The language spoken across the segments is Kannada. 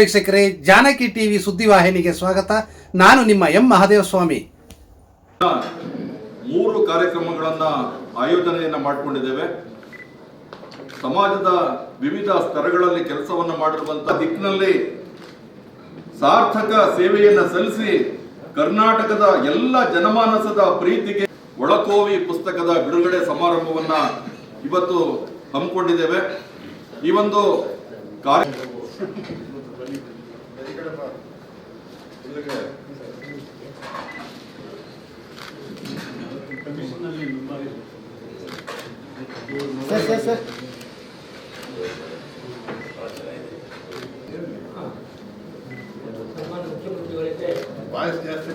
ವೀಕ್ಷಕರೇ, ಜಾನಕಿ ಟಿವಿ ಸುದ್ದಿವಾಹಿನಿಗೆ ಸ್ವಾಗತ. ನಾನು ನಿಮ್ಮ ಎಂ ಮಹಾದೇವ ಸ್ವಾಮಿ ಮೂರು ಕಾರ್ಯಕ್ರಮಗಳನ್ನ ಆಯೋಜನೆಯನ್ನ ಮಾಡಿಕೊಂಡಿದ್ದೇವೆ. ಸಮಾಜದ ವಿವಿಧ ಸ್ತರಗಳಲ್ಲಿ ಕೆಲಸವನ್ನ ಮಾಡಿರುವಂತಹ ದಿಕ್ಕಿನಲ್ಲಿ ಸಾರ್ಥಕ ಸೇವೆಯನ್ನ ಸಲ್ಲಿಸಿ ಕರ್ನಾಟಕದ ಎಲ್ಲ ಜನಮಾನಸದ ಪ್ರೀತಿಗೆ ಒಳಕೋವಿ ಪುಸ್ತಕದ ಬಿಡುಗಡೆ ಸಮಾರಂಭವನ್ನ ಇವತ್ತು ಹಮ್ಮಿಕೊಂಡಿದ್ದೇವೆ. ಈ ಒಂದು ಕಾರ್ಯ ಸನ್ಮಾನ್ಯ ಮುಖ್ಯಮಂತ್ರಿಗಳಿಗೆ ವಾಯ್ಸ್ ಜಾಸ್ತಿ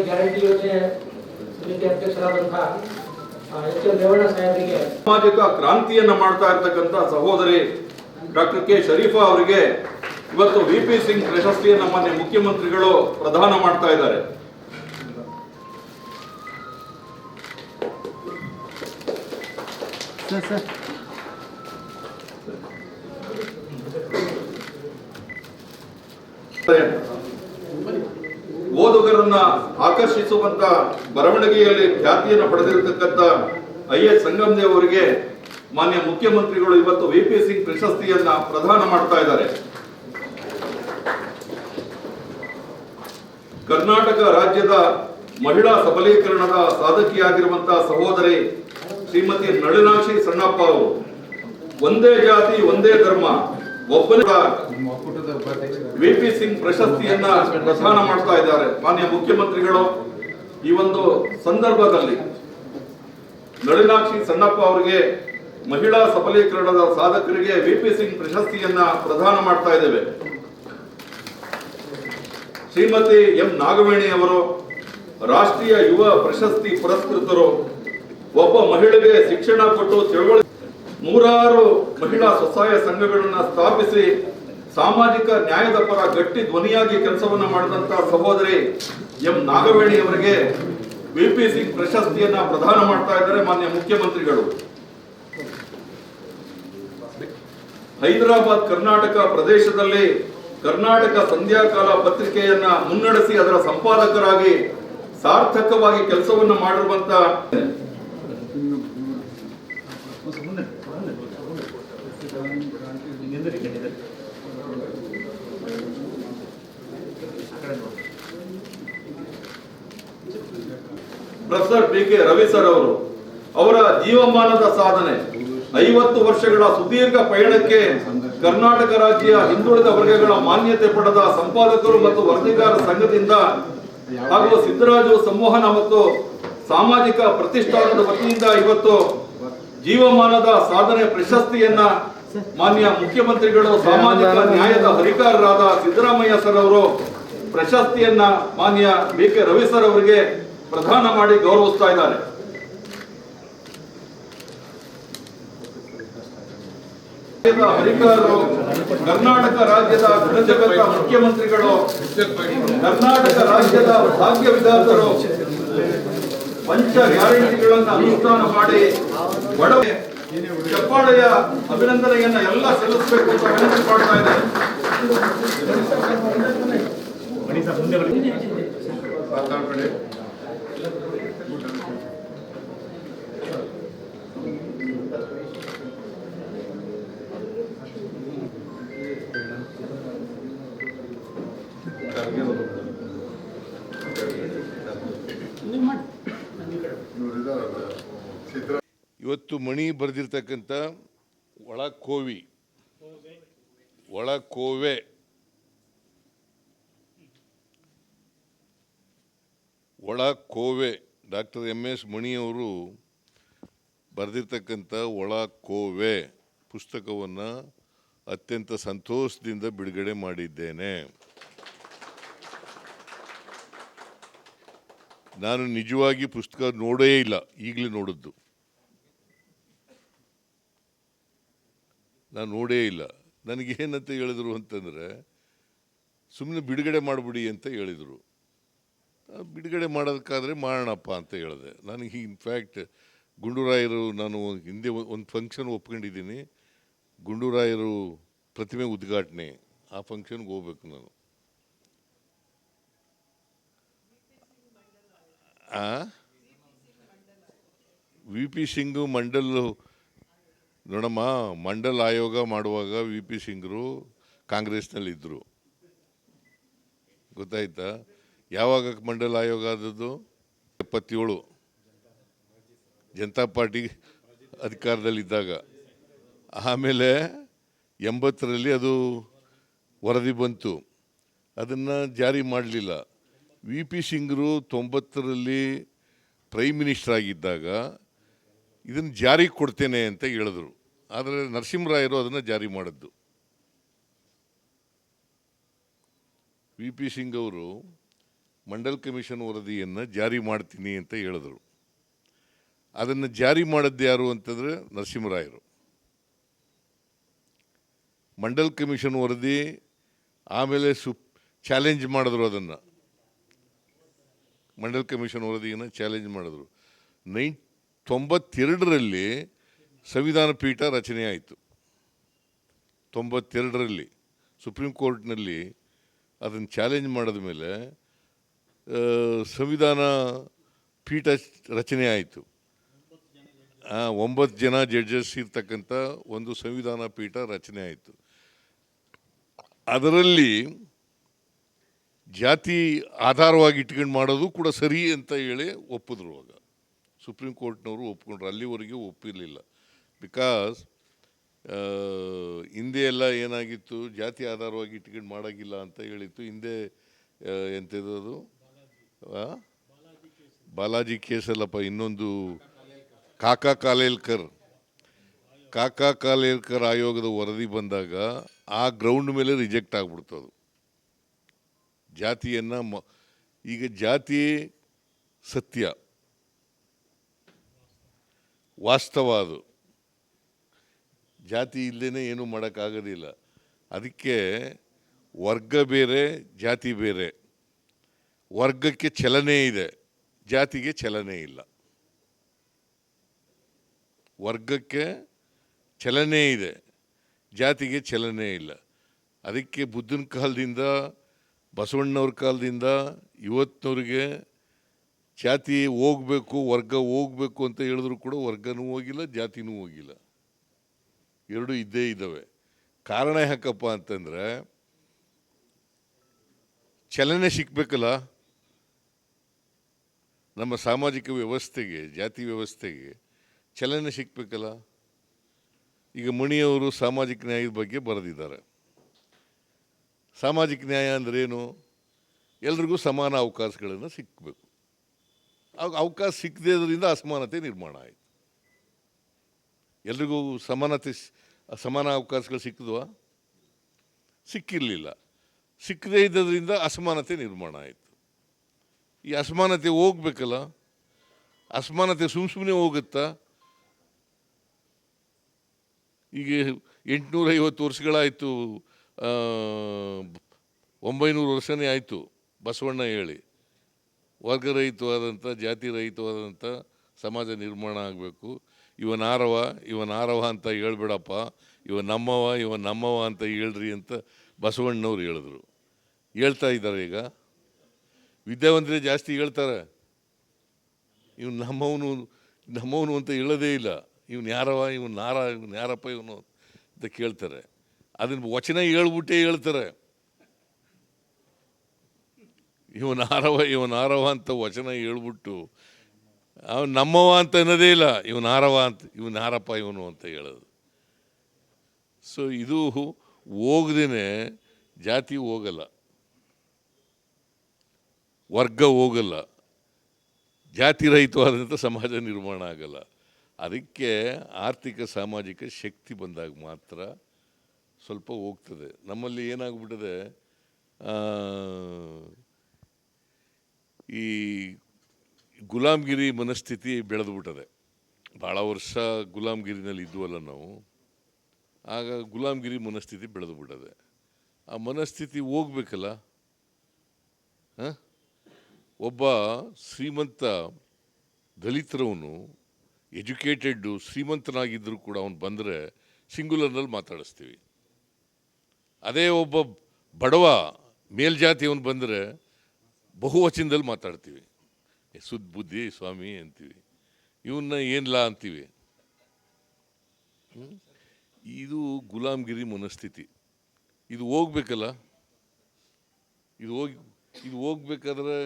ಗ್ಯಾರಂಟಿ ಯೋಜನೆ ಸಮಿತಿ ಅಧ್ಯಕ್ಷರಾದಂತಹ ಎಚ್ ಎಲ್ ರೇವಣ್ಣ ಸಾಹೇಬರಿಗೆ ಸಾಮಾಜಿಕ ಕ್ರಾಂತಿಯನ್ನ ಮಾಡ್ತಾ ಇರ್ತಕ್ಕಂಥ ಸಹೋದರಿ ಡಾಕ್ಟರ್ ಕೆ. ಶರೀಫಾ ಅವರಿಗೆ ಇವತ್ತು ವಿ ಪಿ ಸಿಂಗ್ ಪ್ರಶಸ್ತಿಯನ್ನು ಮಾನ್ಯ ಮುಖ್ಯಮಂತ್ರಿಗಳು ಪ್ರದಾನ ಮಾಡ್ತಾ ಇದ್ದಾರೆ. ಓದುಗರನ್ನ ಆಕರ್ಷಿಸುವಂತ ಬರವಣಿಗೆಯಲ್ಲಿ ಖ್ಯಾತಿಯನ್ನು ಪಡೆದಿರತಕ್ಕಂಥ ಐ ಎಸ್ ಸಂಗಮದೇವ್ ಅವರಿಗೆ ಮಾನ್ಯ ಮುಖ್ಯಮಂತ್ರಿಗಳು ಇವತ್ತು ವಿ ಪಿ ಸಿಂಗ್ ಪ್ರಶಸ್ತಿಯನ್ನ ಪ್ರದಾನ ಮಾಡ್ತಾ ಇದ್ದಾರೆ. ಕರ್ನಾಟಕ ರಾಜ್ಯದ ಮಹಿಳಾ ಸಬಲೀಕರಣದ ಸಾಧಕಿಯಾಗಿರುವಂತಹ ಸಹೋದರಿ ಶ್ರೀಮತಿ ನಳಿನಾಕ್ಷಿ ಸಣ್ಣಪ್ಪ ಅವರು. ಒಂದೇ ಜಾತಿ, ಒಂದೇ ಧರ್ಮ. ಒಬ್ಬನ ವಿ ಪಿ ಸಿಂಗ್ ಪ್ರಶಸ್ತಿಯನ್ನ ಪ್ರದಾನ ಮಾಡ್ತಾ ಇದ್ದಾರೆ. ಮಾನ್ಯ ಮುಖ್ಯಮಂತ್ರಿಗಳು, ಈ ಒಂದು ಸಂದರ್ಭದಲ್ಲಿ ನಳಿನಾಕ್ಷಿ ಸಣ್ಣಪ್ಪ ಅವರಿಗೆ ಮಹಿಳಾ ಸಬಲೀಕರಣದ ಸಾಧಕರಿಗೆ ವಿ ಪಿ ಸಿಂಗ್ ಪ್ರಶಸ್ತಿಯನ್ನ ಪ್ರದಾನ ಮಾಡ್ತಾ ಇದ್ದೇವೆ. ಶ್ರೀಮತಿ ಎಂ. ನಾಗವೇಣಿ ಅವರು ರಾಷ್ಟ್ರೀಯ ಯುವ ಪ್ರಶಸ್ತಿ ಪುರಸ್ಕೃತರು. ಒಬ್ಬ ಮಹಿಳೆಗೆ ಶಿಕ್ಷಣ ಕೊಟ್ಟು ತಿಳುವಳಿ ನೂರಾರು ಮಹಿಳಾ ಸ್ವಸಹಾಯ ಸಂಘಗಳನ್ನು ಸ್ಥಾಪಿಸಿ ಸಾಮಾಜಿಕ ನ್ಯಾಯದ ಪರ ಗಟ್ಟಿ ಧ್ವನಿಯಾಗಿ ಕೆಲಸವನ್ನ ಮಾಡಿದಂತಹ ಸಹೋದರಿ ಎಂ. ನಾಗವೇಣಿ ಅವರಿಗೆ ಸಿಂಗ್ ಪ್ರಶಸ್ತಿಯನ್ನ ಪ್ರದಾನ ಮಾಡ್ತಾ ಇದ್ದಾರೆ ಮಾನ್ಯ ಮುಖ್ಯಮಂತ್ರಿಗಳು. ಹೈದರಾಬಾದ್ ಕರ್ನಾಟಕ ಪ್ರದೇಶದಲ್ಲಿ ಕರ್ನಾಟಕ ಸಂಧ್ಯಾಕಾಲ ಪತ್ರಿಕೆಯನ್ನ ಮುನ್ನಡೆಸಿ ಅದರ ಸಂಪಾದಕರಾಗಿ ಸಾರ್ಥಕವಾಗಿ ಕೆಲಸವನ್ನು ಮಾಡಿರುವಂತ professor B K Ravi sir ಅವರು, ಅವರ ಜೀವಮಾನದ ಸಾಧನೆ, ಐವತ್ತು ವರ್ಷಗಳ ಸುದೀರ್ಘ ಪಯಣಕ್ಕೆ ಕರ್ನಾಟಕ ರಾಜ್ಯ ಹಿಂದುಳಿದ ವರ್ಗಗಳ ಮಾನ್ಯತೆ ಪಡೆದ ಸಂಪಾದಕರು ಮತ್ತು ವರದಿಗಾರ ಸಂಘದಿಂದ ಹಾಗೂ ಸಿದ್ದರಾಜು ಸಂವಹನ ಮತ್ತು ಸಾಮಾಜಿಕ ಪ್ರತಿಷ್ಠಾನದ ವತಿಯಿಂದ ಇವತ್ತು ಜೀವಮಾನದ ಸಾಧನೆ ಪ್ರಶಸ್ತಿಯನ್ನ ಮಾನ್ಯ ಮುಖ್ಯಮಂತ್ರಿಗಳು ಸಾಮಾಜಿಕ ನ್ಯಾಯದ ಹರಿಕಾರರಾದ ಸಿದ್ದರಾಮಯ್ಯ ಸರ್ ಅವರು ಪ್ರಶಸ್ತಿಯನ್ನ ಮಾನ್ಯ ಬಿ ಕೆ ರವಿ ಸರ್ ಅವರಿಗೆ ಪ್ರದಾನ ಮಾಡಿ ಗೌರವಿಸ್ತಾ ಇದ್ದಾರೆ. ಹರಿಕಾರರು ಕರ್ನಾಟಕ ರಾಜ್ಯದ ಗುಣಜಗತ ಮುಖ್ಯಮಂತ್ರಿಗಳು ಕರ್ನಾಟಕ ರಾಜ್ಯದ ಭಾಗ್ಯ ವಿಧಾಸರು ಪಂಚ ಗ್ಯಾರಂಟಿಗಳನ್ನ ಅನುಷ್ಠಾನ ಮಾಡಿ ಬಡವ ಚಪ್ಪಾಳೆಯ ಅಭಿನಂದನೆಯನ್ನ ಎಲ್ಲ ಸಲ್ಲಿಸಬೇಕು ಅಂತ ವಿನಂತಿ ಮಾಡ್ತಾ ಇದೆ ಮಾತಾಡ್ಬೇಡಿ. ಇವತ್ತು ಮಣಿ ಬರೆದಿರ್ತಕ್ಕಂಥ ಒಳ ಕೋವಿ ಒಳ ಕೋವೆ ಒಳ ಕೋವೆ ಡಾಕ್ಟರ್ ಎಂ ಎಸ್ ಮಣಿಯವರು ಬರೆದಿರ್ತಕ್ಕಂಥ ಒಳ ಕೋವೆ ಪುಸ್ತಕವನ್ನು ಅತ್ಯಂತ ಸಂತೋಷದಿಂದ ಬಿಡುಗಡೆ ಮಾಡಿದ್ದೇನೆ. ನಾನು ನಿಜವಾಗಿ ಪುಸ್ತಕ ನೋಡೇ ಇಲ್ಲ, ಈಗಲೇ ನೋಡಿದ್ದು. ನಾನು ನೋಡೇ ಇಲ್ಲ. ನನಗೇನಂತ ಹೇಳಿದರು ಅಂತಂದರೆ ಸುಮ್ಮನೆ ಬಿಡುಗಡೆ ಮಾಡಿಬಿಡಿ ಅಂತ ಹೇಳಿದರು. ಬಿಡುಗಡೆ ಮಾಡೋದಕ್ಕಾದ್ರೆ ಮಾಡೋಣಪ್ಪ ಅಂತ ಹೇಳಿದೆ. ನನಗೆ ಇನ್ಫ್ಯಾಕ್ಟ್ ಗುಂಡೂರಾಯರು ನಾನು ಹಿಂದೆ ಒಂದು ಫಂಕ್ಷನ್ ಒಪ್ಕೊಂಡಿದ್ದೀನಿ. ಗುಂಡೂರಾಯರು ಪ್ರತಿಮೆ ಉದ್ಘಾಟನೆ, ಆ ಫಂಕ್ಷನ್ಗೆ ಹೋಗ್ಬೇಕು ನಾನು. V P Singh Mandal. ನೋಡಮ್ಮ, ಮಂಡಲ ಆಯೋಗ ಮಾಡುವಾಗ ವಿ ಪಿ ಸಿಂಗ್ರು ಕಾಂಗ್ರೆಸ್ನಲ್ಲಿದ್ದರು ಗೊತ್ತಾಯ್ತಾ? ಯಾವಾಗ ಮಂಡಲ ಆಯೋಗ ಆದದ್ದು? ಎಪ್ಪತ್ತೇಳು. ಜನತಾ ಪಾರ್ಟಿ ಅಧಿಕಾರದಲ್ಲಿದ್ದಾಗ. ಆಮೇಲೆ ಎಂಬತ್ತರಲ್ಲಿ ಅದು ವರದಿ ಬಂತು. ಅದನ್ನು ಜಾರಿ ಮಾಡಲಿಲ್ಲ. ವಿ ಪಿ ಸಿಂಗ್ರು ತೊಂಬತ್ತರಲ್ಲಿ ಪ್ರೈಮ್ ಮಿನಿಸ್ಟರ್ ಆಗಿದ್ದಾಗ ಇದನ್ನು ಜಾರಿಗೆ ಕೊಡ್ತೇನೆ ಅಂತ ಹೇಳಿದ್ರು. ಆದರೆ ನರಸಿಂಹರಾಯರು ಅದನ್ನು ಜಾರಿ ಮಾಡಿದ್ದು. ವಿ ಪಿ ಸಿಂಗ್ ಅವರು ಮಂಡಲ್ ಕಮಿಷನ್ ವರದಿಯನ್ನು ಜಾರಿ ಮಾಡ್ತೀನಿ ಅಂತ ಹೇಳಿದರು. ಅದನ್ನು ಜಾರಿ ಮಾಡಿದ್ದು ಯಾರು ಅಂತಂದರೆ ನರಸಿಂಹರಾಯರು ಮಂಡಲ್ ಕಮಿಷನ್ ವರದಿ ಆಮೇಲೆ ಸು ಚಾಲೆಂಜ್ ಮಾಡಿದ್ರು ಅದನ್ನು. ಮಂಡಲ್ ಕಮಿಷನ್ ವರದಿಯನ್ನು ಚಾಲೆಂಜ್ ಮಾಡಿದ್ರು. ನೈನ್ ತೊಂಬತ್ತೆರಡರಲ್ಲಿ ಸಂವಿಧಾನ ಪೀಠ ರಚನೆ ಆಯಿತು. ತೊಂಬತ್ತೆರಡರಲ್ಲಿ ಸುಪ್ರೀಂ ಕೋರ್ಟ್ನಲ್ಲಿ ಅದನ್ನು ಚಾಲೆಂಜ್ ಮಾಡಿದ ಮೇಲೆ ಸಂವಿಧಾನ ಪೀಠ ರಚನೆ ಆಯಿತು. ಒಂಬತ್ತು ಜನ ಜಡ್ಜಸ್ ಇರ್ತಕ್ಕಂಥ ಒಂದು ಸಂವಿಧಾನ ಪೀಠ ರಚನೆ ಆಯಿತು. ಅದರಲ್ಲಿ ಜಾತಿ ಆಧಾರವಾಗಿ ಇಟ್ಕೊಂಡು ಮಾಡೋದು ಕೂಡ ಸರಿ ಅಂತ ಹೇಳಿ ಒಪ್ಪಿದ್ರು ಆಗ. ಸುಪ್ರೀಂ ಕೋರ್ಟ್ನವರು ಒಪ್ಕೊಂಡ್ರು. ಅಲ್ಲಿವರೆಗೆ ಒಪ್ಪಿರಲಿಲ್ಲ. ಬಿಕಾಸ್ ಹಿಂದೆ ಎಲ್ಲ ಏನಾಗಿತ್ತು? ಜಾತಿ ಆಧಾರವಾಗಿ ಟಿಕೆಟ್ ಮಾಡೋಕ್ಕಿಲ್ಲ ಅಂತ ಹೇಳಿತ್ತು. ಹಿಂದೆ ಎಂಥದ್ದು? ಬಾಲಾಜಿ ಕೇಸಲ್ಲಪ್ಪ, ಇನ್ನೊಂದು ಕಾಕಾ ಕಾಲೇಲ್ಕರ್. ಕಾಕಾ ಕಾಲೇಲ್ಕರ್ ಆಯೋಗದ ವರದಿ ಬಂದಾಗ ಆ ಗ್ರೌಂಡ್ ಮೇಲೆ ರಿಜೆಕ್ಟ್ ಆಗ್ಬಿಡ್ತು ಅದು. ಜಾತಿಯನ್ನು ಮ, ಈಗ ಜಾತಿ ಸತ್ಯ. ವಾಸ್ತವ ಅದು. ಜಾತಿ ಇಲ್ಲದೇ ಏನೂ ಮಾಡೋಕ್ಕಾಗೋದಿಲ್ಲ. ಅದಕ್ಕೆ ವರ್ಗ ಬೇರೆ, ಜಾತಿ ಬೇರೆ. ವರ್ಗಕ್ಕೆ ಚಲನೆ ಇದೆ, ಜಾತಿಗೆ ಚಲನೆ ಇಲ್ಲ. ವರ್ಗಕ್ಕೆ ಚಲನೆ ಇದೆ, ಜಾತಿಗೆ ಚಲನೆ ಇಲ್ಲ. ಅದಕ್ಕೆ ಬುದ್ಧನ ಕಾಲದಿಂದ, ಬಸವಣ್ಣವ್ರ ಕಾಲದಿಂದ ಇವತ್ತಿನವ್ರಿಗೆ ಜಾತಿ ಹೋಗಬೇಕು, ವರ್ಗ ಹೋಗಬೇಕು ಅಂತ ಹೇಳಿದ್ರು ಕೂಡ ವರ್ಗನೂ ಹೋಗಿಲ್ಲ, ಜಾತಿನೂ ಹೋಗಿಲ್ಲ. ಎರಡು ಇದ್ದೇ ಇದ್ದಾವೆ. ಕಾರಣ ಯಾಕಪ್ಪ ಅಂತಂದರೆ, ಚಲನೆ ಸಿಕ್ಬೇಕಲ್ಲ? ನಮ್ಮ ಸಾಮಾಜಿಕ ವ್ಯವಸ್ಥೆಗೆ, ಜಾತಿ ವ್ಯವಸ್ಥೆಗೆ ಚಲನೆ ಸಿಕ್ಬೇಕಲ್ಲ? ಈಗ ಮಣಿಯವರು ಸಾಮಾಜಿಕ ನ್ಯಾಯದ ಬಗ್ಗೆ ಬರೆದಿದ್ದಾರೆ. ಸಾಮಾಜಿಕ ನ್ಯಾಯ ಅಂದ್ರೇನು ಎಲ್ರಿಗೂ ಸಮಾನ ಅವಕಾಶಗಳನ್ನು ಸಿಕ್ಕಬೇಕು ಅವಕಾಶ ಸಿಕ್ಕದೇ ಇರೋದ್ರಿಂದ ಅಸಮಾನತೆ ನಿರ್ಮಾಣ ಆಯಿತು. ಎಲ್ರಿಗೂ ಸಮಾನತೆ ಸಮಾನ ಅವಕಾಶಗಳು ಸಿಕ್ಕಿದ್ವಾ? ಸಿಕ್ಕಿರಲಿಲ್ಲ. ಸಿಕ್ಕದೇ ಇದ್ದದ್ರಿಂದ ಅಸಮಾನತೆ ನಿರ್ಮಾಣ ಆಯಿತು. ಈ ಅಸಮಾನತೆ ಹೋಗ್ಬೇಕಲ್ಲ? ಅಸಮಾನತೆ ಸುಮ್ ಸುಮ್ಮನೆ ಹೋಗುತ್ತಾ? ಈಗ ಎಂಟುನೂರ ಐವತ್ತು ವರ್ಷಗಳಾಯಿತು ಒಂಬೈನೂರು ವರ್ಷನೇ ಆಯಿತು, ಬಸವಣ್ಣ ಹೇಳಿ. ವರ್ಗರಹಿತವಾದಂಥ ಜಾತಿ ರಹಿತವಾದಂಥ ಸಮಾಜ ನಿರ್ಮಾಣ ಆಗಬೇಕು. ಇವನ್ ನಾರವ ಇವ ನಾರವ ಅಂತ ಹೇಳ್ಬೇಡಪ್ಪ. ಇವ ನಮ್ಮವ ಇವ ನಮ್ಮವ ಅಂತ ಹೇಳ್ರಿ ಅಂತ ಬಸವಣ್ಣವ್ರು ಹೇಳಿದ್ರು. ಹೇಳ್ತಾ ಇದ್ದಾರೆ ಈಗ. ವಿದ್ಯಾವಂತರೇ ಜಾಸ್ತಿ ಹೇಳ್ತಾರೆ. ಇವ್ನು ನಮ್ಮವನು ನಮ್ಮವನು ಅಂತ ಹೇಳೋದೇ ಇಲ್ಲ. ಇವ್ನು ಯಾರವ, ಇವ್ನು ನಾರ, ಇವ್ನು ಯಾರಪ್ಪ, ಇವನು ಅಂತ ಕೇಳ್ತಾರೆ. ಅದನ್ನ ವಚನ ಹೇಳ್ಬಿಟ್ಟೇ ಹೇಳ್ತಾರೆ. ಇವನಾರವ ಆರವ ಆರವ ಅಂತ ವಚನ ಹೇಳ್ಬಿಟ್ಟು ಅವನು ನಮ್ಮವ ಅಂತ ಅನ್ನೋದೇ ಇಲ್ಲ. ಇವನ್ ಆರವ ಅಂತ, ಇವನ್ ಹಾರಪ್ಪ, ಇವನು ಅಂತ ಹೇಳೋದು. ಸೊ ಇದು ಹೋಗದೇನೆ ಜಾತಿ ಹೋಗಲ್ಲ. ವರ್ಗ ಹೋಗಲ್ಲ. ಜಾತಿ ರಹಿತವಾದಂಥ ಸಮಾಜ ನಿರ್ಮಾಣ ಆಗಲ್ಲ. ಅದಕ್ಕೆ ಆರ್ಥಿಕ, ಸಾಮಾಜಿಕ ಶಕ್ತಿ ಬಂದಾಗ ಮಾತ್ರ ಸ್ವಲ್ಪ ಹೋಗ್ತದೆ. ನಮ್ಮಲ್ಲಿ ಏನಾಗ್ಬಿಟ್ಟಿದೆ ಈ ಗುಲಾಮ್ಗಿರಿ ಮನಸ್ಥಿತಿ ಬೆಳೆದುಬಿಟ್ಟದೆ ಭಾಳ ವರ್ಷ ಗುಲಾಮ್ಗಿರಿನಲ್ಲಿ ಇದ್ವಲ್ಲ ನಾವು, ಆಗ ಗುಲಾಮ್ಗಿರಿ ಮನಸ್ಥಿತಿ ಬೆಳೆದು ಬಿಟ್ಟದೆ. ಆ ಮನಸ್ಥಿತಿ ಹೋಗ್ಬೇಕಲ್ಲ? ಹಾಂ? ಒಬ್ಬ ಶ್ರೀಮಂತ ದಲಿತರವನು ಎಜುಕೇಟೆಡ್ಡು ಶ್ರೀಮಂತನಾಗಿದ್ದರೂ ಕೂಡ ಅವನು ಬಂದರೆ ಸಿಂಗುಲರ್ನಲ್ಲಿ ಮಾತಾಡಿಸ್ತೀವಿ. ಅದೇ ಒಬ್ಬ ಬಡವ ಮೇಲ್ಜಾತಿಯವನು ಬಂದರೆ ಬಹುವಚನದಲ್ಲಿ ಮಾತಾಡ್ತೀವಿ. ಏ, ಸುದ್ದ ಬುದ್ಧಿ ಸ್ವಾಮಿ ಅಂತೀವಿ. ಇವನ್ನ ಏನಿಲ್ಲ ಅಂತೀವಿ? ಇದು ಗುಲಾಮ್ಗಿರಿ ಮನಸ್ಥಿತಿ. ಇದು ಹೋಗ್ಬೇಕಲ್ಲ? ಇದು ಹೋಗಿ ಇದು ಹೋಗ್ಬೇಕಾದ್ರೆ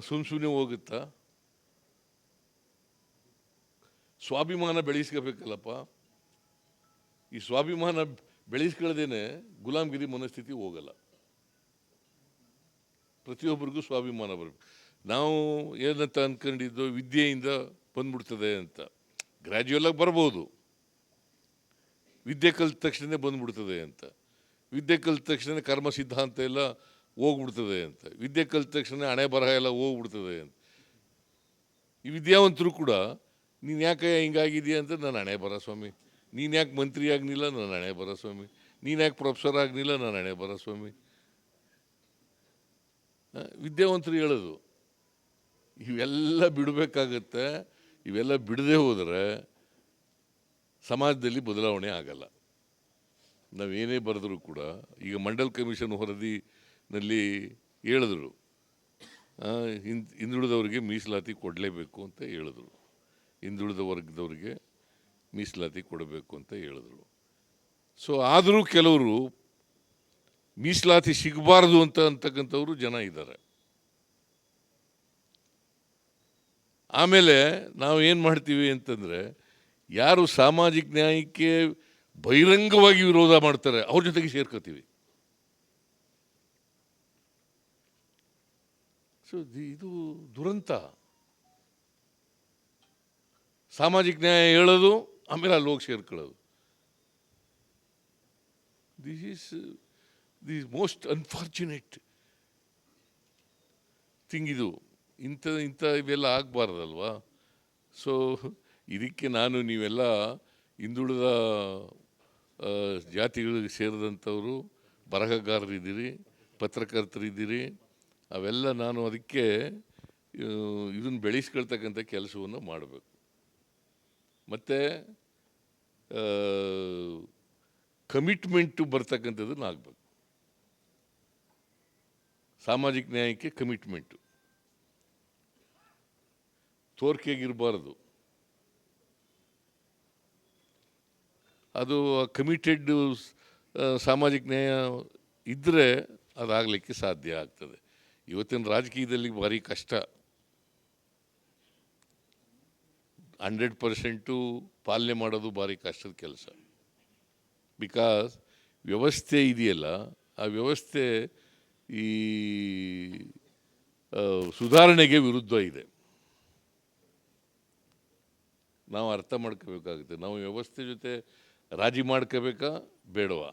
ಸುಮ್ ಸುಮ್ಮನೆ ಹೋಗುತ್ತಾ? ಸ್ವಾಭಿಮಾನ ಬೆಳೆಸ್ಕೋಬೇಕಲ್ಲಪ್ಪ. ಈ ಸ್ವಾಭಿಮಾನ ಬೆಳೆಸ್ಕೊಳ್ಳದೇನೆ ಗುಲಾಮ್ಗಿರಿ ಮನಸ್ಥಿತಿ ಹೋಗಲ್ಲ. ಪ್ರತಿಯೊಬ್ಬರಿಗೂ ಸ್ವಾಭಿಮಾನ ಬರಬೇಕು. ನಾವು ಏನಂತ ಅಂದ್ಕೊಂಡಿದ್ದು ವಿದ್ಯೆಯಿಂದ ಬಂದ್ಬಿಡ್ತದೆ ಅಂತ. ಗ್ರ್ಯಾಜುಯಲಾಗಿ ಬರ್ಬೋದು. ವಿದ್ಯೆ ಕಲಿತ ತಕ್ಷಣ ಬಂದ್ಬಿಡ್ತದೆ ಅಂತ. ವಿದ್ಯೆ ಕಲಿತ ತಕ್ಷಣ ಕರ್ಮ ಸಿದ್ಧಾಂತ ಎಲ್ಲ ಹೋಗ್ಬಿಡ್ತದೆ ಅಂತ. ವಿದ್ಯೆ ಕಲಿತ ತಕ್ಷಣ ಹಣೆ ಬರಹ ಎಲ್ಲ ಹೋಗ್ಬಿಡ್ತದೆ ಅಂತ. ಈ ವಿದ್ಯಾವಂತರು ಕೂಡ, ನೀನು ಯಾಕೆ ಹಿಂಗಾಗಿದೆಯಾ ಅಂತ? ನಾನು ಹಣೆ ಬರ ಸ್ವಾಮಿ. ನೀನು ಯಾಕೆ ಮಂತ್ರಿ ಆಗಲಿಲ್ಲ ನಾನು ಹಣೆ ಬರ ಸ್ವಾಮಿ. ನೀನು ಯಾಕೆ ಪ್ರೊಫೆಸರ್ ಆಗಲಿಲ್ಲ ನಾನು ಹಣೆ ಬರ ಸ್ವಾಮಿ. ವಿದ್ಯಾವಂತರು ಹೇಳೋದು. ಇವೆಲ್ಲ ಬಿಡಬೇಕಾಗತ್ತೆ. ಇವೆಲ್ಲ ಬಿಡದೆ ಹೋದರೆ ಸಮಾಜದಲ್ಲಿ ಬದಲಾವಣೆ ಆಗಲ್ಲ. ನಾವೇನೇ ಬರೆದರೂ ಕೂಡ, ಈಗ ಮಂಡಲ್ ಕಮಿಷನ್ ವರದಿನಲ್ಲಿ ಹೇಳಿದ್ರು ಹಿಂದ್, ಹಿಂದುಳಿದವರಿಗೆ ಮೀಸಲಾತಿ ಕೊಡಲೇಬೇಕು ಅಂತ ಹೇಳಿದ್ರು. ಹಿಂದುಳಿದ ವರ್ಗದವರಿಗೆ ಮೀಸಲಾತಿ ಕೊಡಬೇಕು ಅಂತ ಹೇಳಿದ್ರು. ಸೊ ಆದರೂ ಕೆಲವರು ಮೀಸಲಾತಿ ಸಿಗಬಾರ್ದು ಅಂತ ಅಂತಕ್ಕಂಥವ್ರು ಜನ ಇದ್ದಾರೆ. ಆಮೇಲೆ ನಾವು ಏನು ಮಾಡ್ತೀವಿ ಅಂತಂದರೆ, ಯಾರು ಸಾಮಾಜಿಕ ನ್ಯಾಯಕ್ಕೆ ಬಹಿರಂಗವಾಗಿ ವಿರೋಧ ಮಾಡ್ತಾರೆ, ಅವ್ರ ಜೊತೆಗೆ ಸೇರ್ಕೋತೀವಿ. ಸೊ ಇದು ದುರಂತ. ಸಾಮಾಜಿಕ ನ್ಯಾಯ ಹೇಳೋದು, ಆಮೇಲೆ ಅಲ್ಲಿ ಹೋಗಿ ಸೇರ್ಕೊಳ್ಳೋದು. This is the most unfortunate thing ಇದು. ಇಂಥ ಇಂಥ ಇವೆಲ್ಲ ಆಗಬಾರ್ದಲ್ವಾ? ಸೊ ಇದಕ್ಕೆ ನಾನು ನೀವೆಲ್ಲ ಹಿಂದುಳಿದ ಜಾತಿಗಳಿಗೆ ಸೇರಿದಂಥವರು, ಬರಹಗಾರರಿದ್ದೀರಿ, ಪತ್ರಕರ್ತರಿದ್ದೀರಿ, ಅವೆಲ್ಲ ನಾನು ಅದಕ್ಕೆ ಇದನ್ನು ಬೆಳೆಸ್ಕೊಳ್ತಕ್ಕಂಥ ಕೆಲಸವನ್ನು ಮಾಡಬೇಕು. ಮತ್ತು ಕಮಿಟ್ಮೆಂಟು ಬರ್ತಕ್ಕಂಥದ್ದನ್ನು ಆಗಬೇಕು. ಸಾಮಾಜಿಕ ನ್ಯಾಯಕ್ಕೆ ಕಮಿಟ್ಮೆಂಟು. ತೋರ್ಕೆಗಿರಬಾರ್ದು ಅದು ಕಮಿಟೆಡ್ ಸಾಮಾಜಿಕ ನ್ಯಾಯ ಇದ್ದರೆ ಅದಾಗಲಿಕ್ಕೆ ಸಾಧ್ಯ ಆಗ್ತದೆ. ಇವತ್ತಿನ ರಾಜಕೀಯದಲ್ಲಿ ಭಾರಿ ಕಷ್ಟ. ಹಂಡ್ರೆಡ್ ಪರ್ಸೆಂಟು ಪಾಲನೆ ಮಾಡೋದು ಭಾರಿ ಕಷ್ಟದ ಕೆಲಸ. ಬಿಕಾಸ್ ವ್ಯವಸ್ಥೆ ಇದೆಯಲ್ಲ, ಆ ವ್ಯವಸ್ಥೆ ಈ ಸುಧಾರಣೆಗೆ ವಿರುದ್ಧ ಇದೆ. ನಾವು ಅರ್ಥ ಮಾಡ್ಕೋಬೇಕಾಗುತ್ತೆ. ನಾವು ವ್ಯವಸ್ಥೆ ಜೊತೆ ರಾಜಿ ಮಾಡ್ಕೋಬೇಕಾ? ಬೇಡವಾ?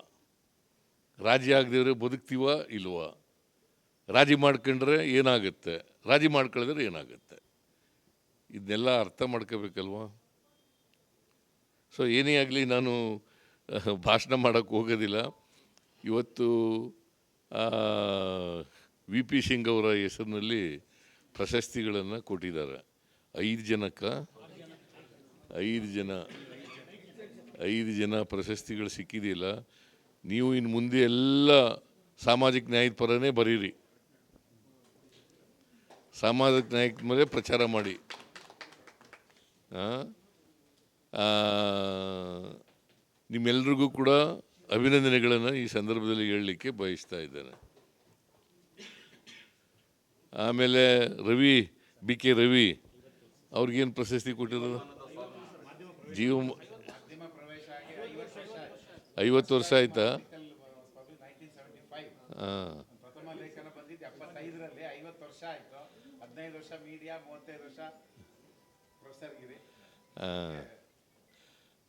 ರಾಜಿ ಆಗದಿದ್ರೆ ಬದುಕ್ತೀವ ಇಲ್ವಾ? ರಾಜಿ ಮಾಡ್ಕೊಂಡ್ರೆ ಏನಾಗುತ್ತೆ? ರಾಜಿ ಮಾಡ್ಕೊಳ್ಳಿದ್ರೆ ಏನಾಗುತ್ತೆ? ಇದನ್ನೆಲ್ಲ ಅರ್ಥ ಮಾಡ್ಕೋಬೇಕಲ್ವ? ಸೊ, ಏನೇ ಆಗಲಿ ನಾನು ಭಾಷಣ ಮಾಡೋಕ್ಕೆ ಹೋಗೋದಿಲ್ಲ. ಇವತ್ತು ವಿ ಪಿ ಸಿಂಗ್ ಅವರ ಹೆಸರಿನಲ್ಲಿ ಪ್ರಶಸ್ತಿಗಳನ್ನು ಕೊಟ್ಟಿದ್ದಾರೆ. ಐದು ಜನಕ್ಕೆ ಐದು ಜನ ಐದು ಜನ ಪ್ರಶಸ್ತಿಗಳು ಸಿಕ್ಕಿದೆಯಲ್ಲ, ನೀವು ಇನ್ನು ಮುಂದೆ ಎಲ್ಲ ಸಾಮಾಜಿಕ ನ್ಯಾಯದ ಪರನೇ ಬರೀರಿ. ಸಾಮಾಜಿಕ ನ್ಯಾಯದ ಮೇಲೆ ಪ್ರಚಾರ ಮಾಡಿ. ನಿಮ್ಮೆಲ್ರಿಗೂ ಕೂಡ ಅಭಿನಂದನೆಗಳನ್ನು ಈ ಸಂದರ್ಭದಲ್ಲಿ ಹೇಳಲಿಕ್ಕೆ ಬಯಸ್ತಾ ಇದ್ದೇನೆ. ಆಮೇಲೆ ರವಿ, ಬಿ ಕೆ ರವಿ ಅವ್ರಿಗೇನು ಪ್ರಶಸ್ತಿ ಕೊಟ್ಟಿರೋದು? ಜೀವ ಐವತ್ತು ವರ್ಷ ಆಯ್ತಾ? ಹಾಂ.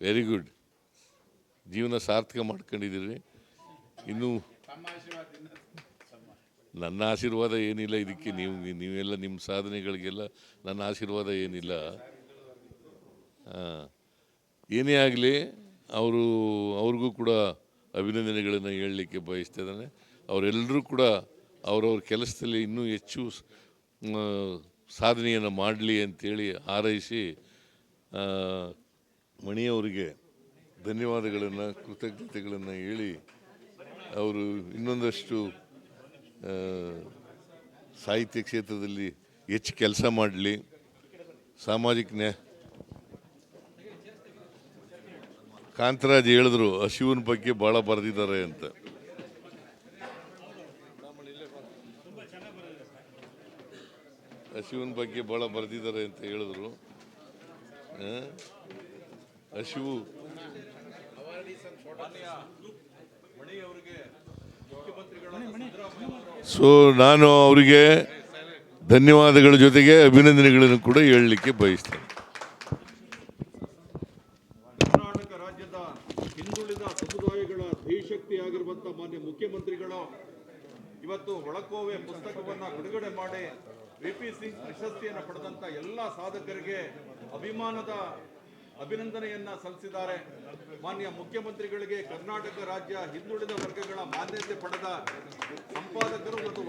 ವೆರಿ ಗುಡ್ ಜೀವನ ಸಾರ್ಥಕ ಮಾಡ್ಕೊಂಡಿದ್ದೀರಿ. ಇನ್ನು ನನ್ನ ಆಶೀರ್ವಾದ ಏನಿಲ್ಲ ಇದಕ್ಕೆ. ನೀವು ನೀವೆಲ್ಲ ನಿಮ್ಮ ಸಾಧನೆಗಳಿಗೆಲ್ಲ ನನ್ನ ಆಶೀರ್ವಾದ ಏನಿಲ್ಲ. ಹಾಂ. ಏನೇ ಆಗಲಿ, ಅವರು, ಅವ್ರಿಗೂ ಕೂಡ ಅಭಿನಂದನೆಗಳನ್ನು ಹೇಳಲಿಕ್ಕೆ ಬಯಸ್ತಿದ್ದಾನೆ ಅವರೆಲ್ಲರೂ ಕೂಡ ಅವರವ್ರ ಕೆಲಸದಲ್ಲಿ ಇನ್ನೂ ಹೆಚ್ಚು ಸಾಧನೆಯನ್ನು ಮಾಡಲಿ ಅಂತೇಳಿ ಹಾರೈಸಿ ಮಣಿಯವರಿಗೆ ಧನ್ಯವಾದಗಳನ್ನು, ಕೃತಜ್ಞತೆಗಳನ್ನು ಹೇಳಿ ಅವರು ಇನ್ನೊಂದಷ್ಟು ಸಾಹಿತ್ಯ ಕ್ಷೇತ್ರದಲ್ಲಿ ಹೆಚ್ಚು ಕೆಲಸ ಮಾಡಲಿ. ಸಾಮಾಜಿಕ ನ್ಯಾಯ ಕಾಂತರಾಜ್ ಹೇಳಿದ್ರು ಹಸಿವಿನ ಬಗ್ಗೆ ಭಾಳ ಬರೆದಿದ್ದಾರೆ ಅಂತ. ಹಸಿವಿನ ಬಗ್ಗೆ ಭಾಳ ಬರೆದಿದ್ದಾರೆ ಅಂತ ಹೇಳಿದ್ರು? ಹಸಿವು ಸೊ, ನಾನು ಅವರಿಗೆ ಧನ್ಯವಾದಗಳ ಜೊತೆಗೆ ಅಭಿನಂದನೆಗಳನ್ನು ಕೂಡ ಹೇಳಲಿಕ್ಕೆ ಬಯಸ್ತೇನೆ ಕರ್ನಾಟಕ ರಾಜ್ಯದ ಹಿಂದುಳಿದ ಸಮುದಾಯಗಳ ಧೈಶಕ್ತಿಯಾಗಿರುವಂತ ಮಾನ್ಯ ಮುಖ್ಯಮಂತ್ರಿಗಳು ಇವತ್ತು ಒಳಕೋವೆ ಪುಸ್ತಕವನ್ನ ಬಿಡುಗಡೆ ಮಾಡಿ ವಿ ಪಿ ಸಿಂಗ್ ಪ್ರಶಸ್ತಿಯನ್ನು ಪಡೆದಂತ ಎಲ್ಲ ಸಾಧಕರಿಗೆ ಅಭಿಮಾನದ ಅಭಿನಂದನೆಯನ್ನ ಸಲ್ಲಿಸಿದ್ದಾರೆ. ಮಾನ್ಯ ಮುಖ್ಯಮಂತ್ರಿಗಳಿಗೆ ಕರ್ನಾಟಕ ರಾಜ್ಯ ಹಿಂದುಳಿದ ವರ್ಗಗಳ ಮಾನ್ಯತೆ ಪಡೆದ ಸಂಪಾದಕರು ಮತ್ತು